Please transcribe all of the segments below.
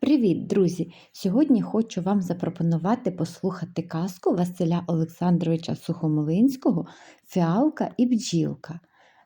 Привіт, друзі! Сьогодні хочу вам запропонувати послухати казку Василя Олександровича Сухомлинського Фіалка і бджілка.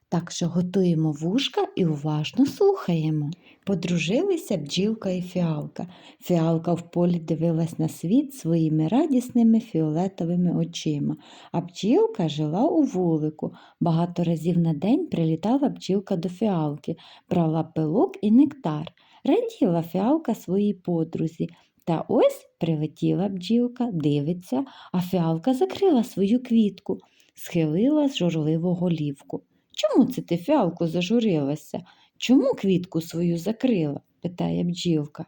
Так що готуємо вушка і уважно слухаємо. Подружилися бджілка і фіалка. Фіалка в полі дивилась на світ своїми радісними фіолетовими очима, а бджілка жила у вулику. Багато разів на день прилітала бджілка до фіалки, брала пилок і нектар. Раділа фіалка своїй подрузі. Та ось прилетіла бджілка, дивиться, а фіалка закрила свою квітку, схилила журливо голівку. Чому це ти, фіалко, зажурилася? Чому квітку свою закрила? питає бджілка.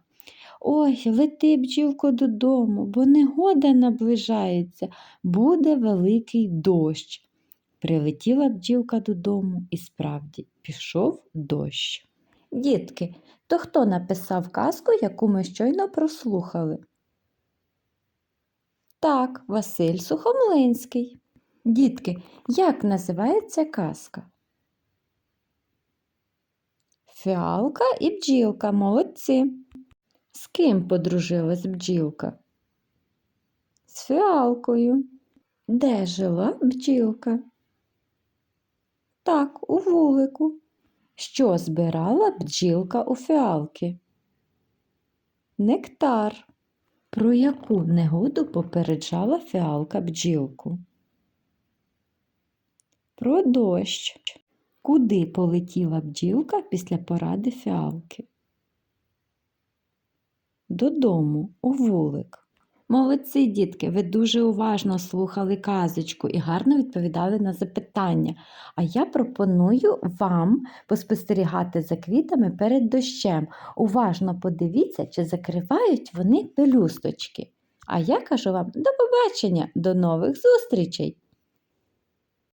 Ой, лети, бджілко, додому, бо негода наближається, буде великий дощ. Прилетіла бджілка додому і справді пішов дощ. Дітки, то хто написав казку, яку ми щойно прослухали? Так, Василь Сухомлинський. Дітки, як називається казка? Фіалка і бджілка, молодці. З ким подружилась бджілка? З фіалкою. Де жила бджілка? Так, у вулику. Що збирала бджілка у фіалки? Нектар. Про яку негоду попереджала фіалка бджілку? Про дощ. Куди полетіла бджілка після поради фіалки? Додому, у вулик. Молодці, дітки, ви дуже уважно слухали казочку і гарно відповідали на запитання. А я пропоную вам поспостерігати за квітами перед дощем. Уважно подивіться, чи закривають вони пелюсточки. А я кажу вам до побачення, до нових зустрічей!